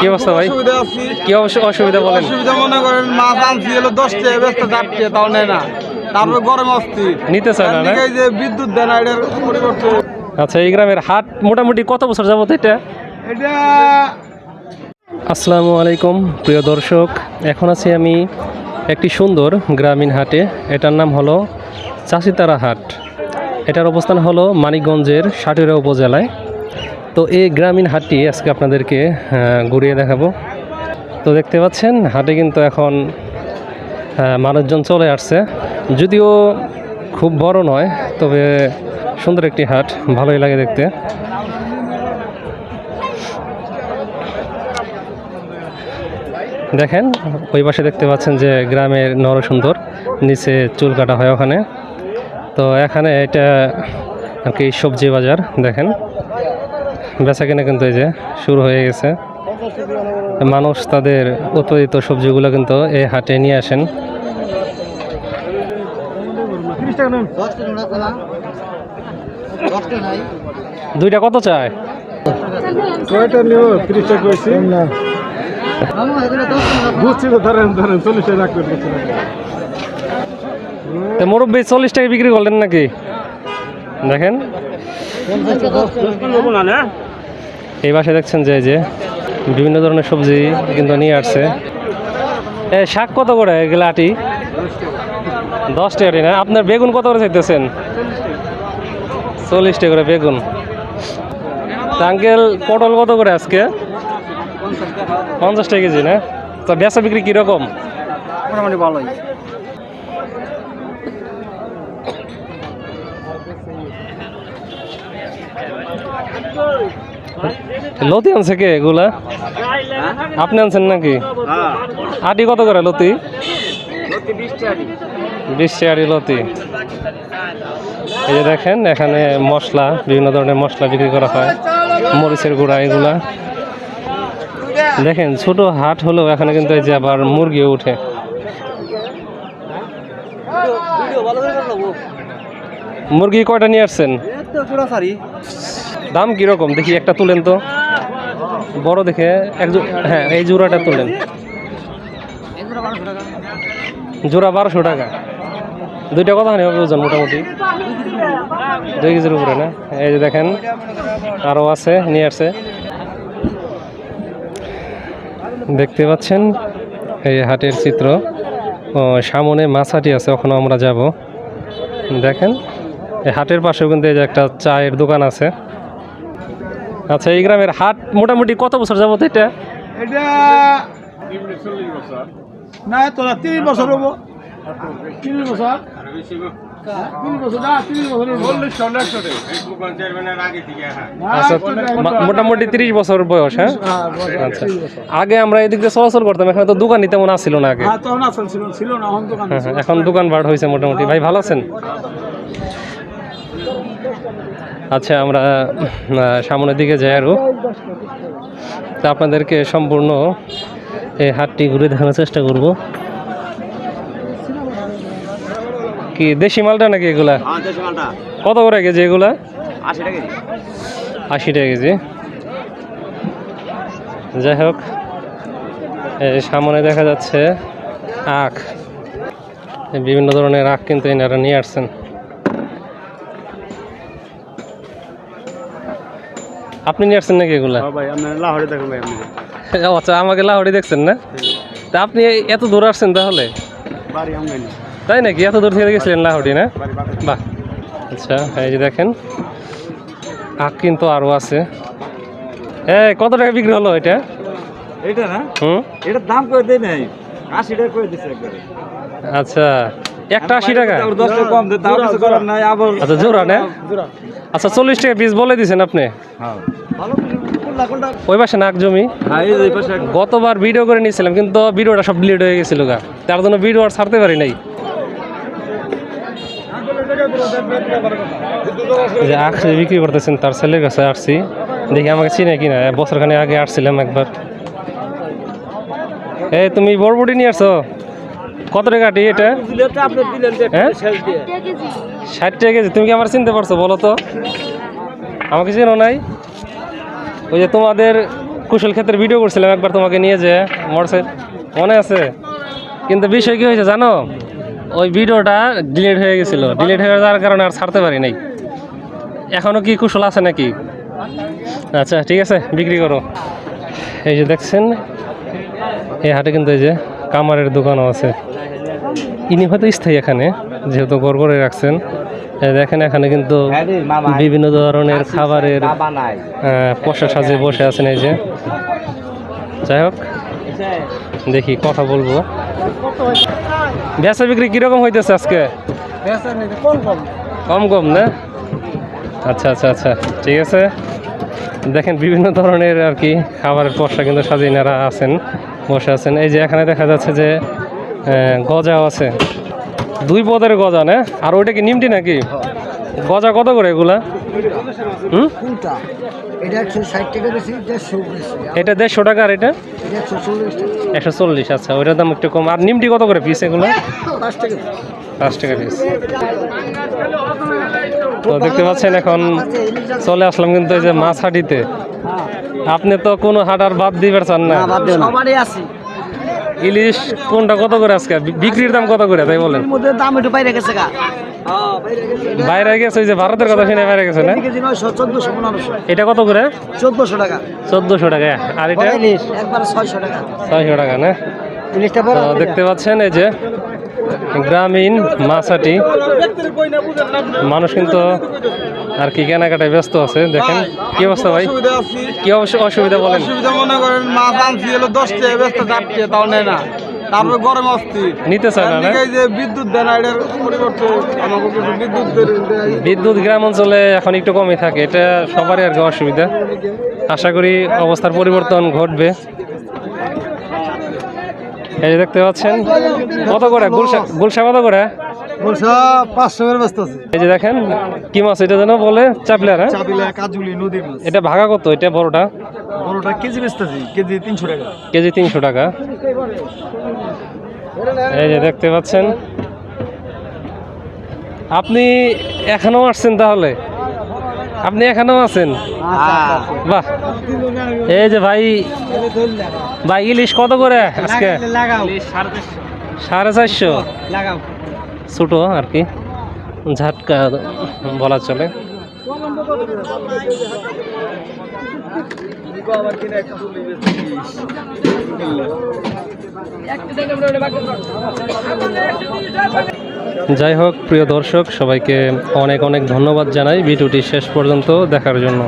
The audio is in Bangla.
কি অবস্থা ভাই? অসুবিধা আছি। কি অবশ্য- অসুবিধা বলেন? অসুবিধা মনে করেন মাছ আনছি হলো দশটা ব্যস্ত চারটে তাও নেয় না। তারপরে গরম নিতে চায় না না? এই যে বিদ্যুৎ এটার পরিবর্তে আচ্ছা এই গ্রামের হাট মোটামুটি কত বছর যাবত এটা? এটা আসসালামু আলাইকুম প্রিয় দর্শক। এখন আছি আমি একটি সুন্দর গ্রামীণ হাটে। এটার নাম হলো চাষিতারা হাট। এটার অবস্থান হলো মানিকগঞ্জের সাটুরা উপজেলায়। তো এই গ্রামীণ হাটটি আজকে আপনাদেরকে ঘুরিয়ে দেখাবো। তো দেখতে পাচ্ছেন, হাটে কিন্তু এখন মানুষজন চলে আসছে। যদিও খুব বড় নয়, তবে সুন্দর একটি হাট, ভালোই লাগে দেখতে। দেখেন, ওই পাশে দেখতে পাচ্ছেন যে গ্রামের নরসুন্দর, নিচে চুল কাটা হয় ওখানে। তো এখানে এটা আর কি সবজি বাজার, দেখেন। বেচা কিনা কিন্তু এই যে শুরু হয়ে গেছে। মানুষ তাদের উৎপাদিত সবজিগুলো কিন্তু এই হাটে নিয়ে আসেন। দুইটা কত চায়? মুরব্বী চল্লিশ টাকা বিক্রি করলেন নাকি? দেখেন। এই পাশে দেখছেন যে যে, বিভিন্ন ধরনের সবজি কিন্তু নিয়ে আসছে। শাক কত করে এগুলো আটি? দশ টাকা না? আপনার বেগুন কত করে চাইতেছেন? চল্লিশ টাকা করে বেগুন। আঙ্কেল, পটল কত করে আজকে? পঞ্চাশ টাকা কেজি না? তো বেচা বিক্রি কীরকম? মোটামুটি ভালোই। লতি আনছে কে এগুলা? আপনি আনছেন নাকি? আটি কত করে লতি? বিশ টাকারি লতি। এই যে দেখেন, এখানে মশলা, বিভিন্ন ধরনের মশলা বিক্রি করা হয়। মরিচের গুঁড়া, এগুলা। দেখেন, ছোট হাট হলেও এখানে কিন্তু এই যে আবার মুরগিও উঠে। মুরগি কয়টা নিয়ে আসছেন? দাম কীরকম? দেখি একটা তুলেন তো। বড় দেখে এক হ্যাঁ এই জোড়াটা তুলেন। জোড়া বারোশো টাকা। দুইটা কথা হবে ওজন মোটামুটি? দুই কেজির উপরে না? এই যে দেখেন আরও আছে, নিয়ে আসছে। দেখতে পাচ্ছেন এই হাটের চিত্র। সামনে মাছাটি আছে ওখানে আমরা যাব। দেখেন, এই হাটের পাশেও কিন্তু এই যে একটা চায়ের দোকান আছে। আচ্ছা এই গ্রামের হাট মোটামুটি কত বছর যাবত এটা? এটা না তোরা তিরিশ বছর হব। তিরিশ বছর? মোটামুটি তিরিশ বছর বয়স হ্যাঁ? আচ্ছা। আগে আমরা এদিক দিয়ে চলাচল করতাম এখানে তো দোকানই তেমন আসছিল না আগে। হ্যাঁ এখন দোকান হ্যাঁ, হ্যাঁ, এখন দোকান ভাড় হয়েছে মোটামুটি। ভাই ভালো আছেন? আচ্ছা আমরা সামনের দিকে যাই আরও তা আপনাদেরকে সম্পূর্ণ এই হাটটি ঘুরে দেখানোর চেষ্টা করব। কি দেশি মালটা নাকি এগুলা? কত করে কেজি এগুলা? আশি টাকা কেজি। যাই হোক এই সামনে দেখা যাচ্ছে আখ। বিভিন্ন ধরনের আখ কিন্তু এনারা নিয়ে আসছেন। আপনি নিয়ে আসছেন নাকি এগুলা? ভাই আপনি লাহোরে দেখুন ভাই আপনি। আচ্ছা আমাকে লাহোরি দেখছেন না? তা আপনি এত দূর আসছেন তাহলে? বাড়ি তাই নাকি? এত দূর থেকে গেছিলেন লাহোরি না? বাহ। আচ্ছা এই যে দেখেন আখ কিন্তু আরও আছে। হ্যাঁ কত টাকা বিক্রি হলো এটা? এটা না? হুম? এটার দাম করে দেয় নাই? আশি টাকা করে দিচ্ছে একবারে। আচ্ছা একটা আশি টাকা? দশ কম তাও কিছু করার নাই আবার আচ্ছা জোড়া না? আচ্ছা চল্লিশ টাকা বীজ বলে দিয়েছেন আপনি? কোনটা ওই পাশে নাক জমি। হ্যাঁ গতবার ভিডিও করে নিয়েছিলাম কিন্তু ভিডিওটা সব ডিলিট হয়ে গেছিল গা। তার জন্য ভিডিও আর ছাড়তে পারি নাই। যে আখ বিক্রি করতেছেন তার ছেলের কাছে আসছি। দেখি আমাকে চিনে কিনা বছরখানে আগে আসছিলাম একবার। এই তুমি বড়বুটি নিয়ে আসছো? কত টাকা এটা? হ্যাঁ? ষাট টাকা কেজি। তুমি কি আমার চিনতে পারছ বলো তো? আমাকে চেনো নাই? ওই যে তোমাদের কুশল ক্ষেত্রে ভিডিও করছিলাম একবার তোমাকে নিয়ে যে মোটরসাইকেল মনে আছে? কিন্তু বিষয় কি হয়েছে জানো? ওই ভিডিওটা ডিলিট হয়ে গেছিল। ডিলিট হয়ে যাওয়ার কারণে আর ছাড়তে পারি নাই। এখনও কি কুশল আছে নাকি? আচ্ছা ঠিক আছে বিক্রি করো। এই যে দেখছেন? এই হাটে কিন্তু এই যে কামারের দোকানও আছে। ইনি হয়তো স্থায়ী এখানে যেহেতু গড় করে রাখছেন দেখেন এখানে কিন্তু বিভিন্ন ধরনের খাবারের পোশাক সাজিয়ে বসে আছেন এই যে। যাই হোক দেখি কথা বলব। বেচা বিক্রি কীরকম হইতেছে আজকে? কম কম। না? আচ্ছা আচ্ছা আচ্ছা ঠিক আছে। দেখেন বিভিন্ন ধরনের আর কি খাবারের পশা কিন্তু সাজিনারা আছেন বসে আছেন। এই যে এখানে দেখা যাচ্ছে যে গজাও আছে। দুই পদের গজা না? আর ওইটা কি নিমটি নাকি? গজা কত করে এগুলা? হুম? এটা দেড়শো টাকা আর এটা? একশো চল্লিশ আচ্ছা ওইটার দাম একটু কম। আর নিমটি কত করে পিস এগুলো? পাঁচ টাকা। পিস তো দেখতে পাচ্ছেন এখন চলে আসলাম কিন্তু এই যে মাছ হাটিতে। আপনি তো কোনো হাট আর বাদ দিবার চান না। সবারই আছে। ইলিশ কোনটা কত করে আজকে? বিক্রির দাম কত করে? তাই বলেন। দাম একটু বাইরে গেছে গা। বাইরে গেছে ওই যে ভারতের কথা শুনে বাইরে গেছে না? এটা কত করে? চোদ্দশো টাকা। চোদ্দোশো টাকা। আর এটা? ছয়শো টাকা। ছয়শো টাকা না? দেখতে পাচ্ছেন এই যে গ্রামীণ মাছাটি। মানুষ কিন্তু আর কি কেনাকাটায় ব্যস্ত আছে দেখেন। কি অবস্থা ভাই? কি অসুবিধা বলেন। অসুবিধা মনে করেন মাছ আনছি হলো দশ টাকা ব্যস্ত চারটে তাও নেয় না। তারপরে গরম আসছি। নিতে চায় না না? যে বিদ্যুৎ দেয় না এটার পরিবর্তে আমাকে কিছু বিদ্যুৎ বিদ্যুৎ গ্রাম অঞ্চলে এখন একটু কমই থাকে এটা সবারই আর কি অসুবিধা। আশা করি অবস্থার পরিবর্তন ঘটবে। এই দেখতে পাচ্ছেন কত করে? গুলশা গুলশা কত করে? বলছা পাঁচশো এর ব্যস্ত আছে। এই যে দেখেন কি মাছ এটা যেন বলে? চাপলার হ্যাঁ চাপিলা কাজুলি নদীর মাছ। এটা ভাগা কত? এটা বড়টা? বড়টা কেজি বেচতেছি কেজি তিনশো টাকা। কেজি তিনশো টাকা। এই যে দেখতে পাচ্ছেন। আপনি এখানেও আসছেন তাহলে? আপনি এখানেও আছেন? বাহ। এই যে ভাই ভাই ইলিশ কত করে আজকে? সাড়ে চারশো। লাগাও। ছোটো আর কি, ঝাটকা বলা চলে। যাই হোক, প্রিয় দর্শক, সবাইকে অনেক অনেক ধন্যবাদ জানাই। ভিডিওটি শেষ পর্যন্ত দেখার জন্য।